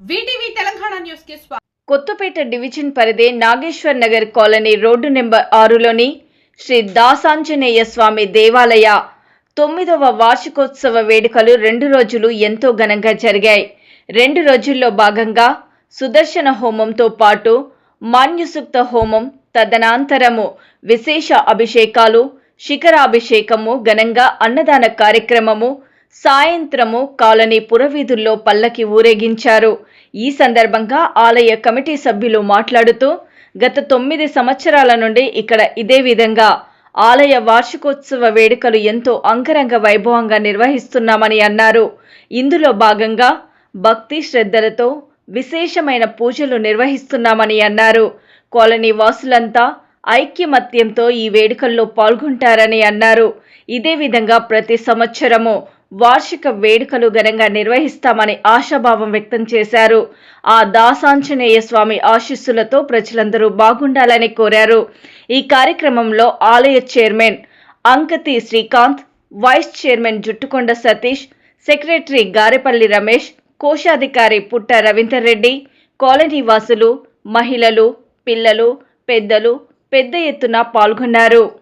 తెలంగాణ న్యూస్కి స్వాగతం కొత్తపేట డివిజన్ పరిధి Nageswar Nagar colony road number ఆరులోని Shri Dasanjaneya Swamy దేవాలయ తొమ్మిదవ వార్షికోత్సవ వేడుకలు రెండు రోజులు ఎంతో ఘనంగా జరిగాయి. రెండు రోజుల్లో భాగంగా సుదర్శన హోమంతో పాటు మాన్యుసుక్త హోమం తదనంతరము విశేష అభిషేకాలు శిఖరాభిషేకము ఘనంగా అన్నదాన కార్యక్రమము సాయంత్రము కాలనీ పురవీధుల్లో పల్లకి ఊరేగించారు. ఈ సందర్భంగా ఆలయ కమిటీ సభ్యులు మాట్లాడుతూ గత తొమ్మిది సంవత్సరాల నుండి ఇక్కడ ఇదే విధంగా ఆలయ వార్షికోత్సవ వేడుకలు ఎంతో అంగరంగ వైభవంగా నిర్వహిస్తున్నామని అన్నారు. ఇందులో భాగంగా భక్తి శ్రద్ధలతో విశేషమైన పూజలు నిర్వహిస్తున్నామని అన్నారు. కాలనీ వాసులంతా ఐక్యమత్యంతో ఈ వేడుకల్లో పాల్గొంటారని అన్నారు. ఇదే విధంగా ప్రతి సంవత్సరము వార్షిక వేడుకలు ఘనంగా నిర్వహిస్తామని ఆశాభావం వ్యక్తం చేశారు. ఆ దాసాంజనేయ స్వామి ఆశీస్సులతో ప్రజలందరూ బాగుండాలని కోరారు. ఈ కార్యక్రమంలో ఆలయ chairman Ankathi Srikanth vice chairman Juttukonda Satish secretary Garepalli Ramesh కోశాధికారి పుట్ట రవీందర్ రెడ్డి కాలనీ వాసులు మహిళలు పిల్లలు పెద్దలు పెద్ద ఎత్తున పాల్గొన్నారు.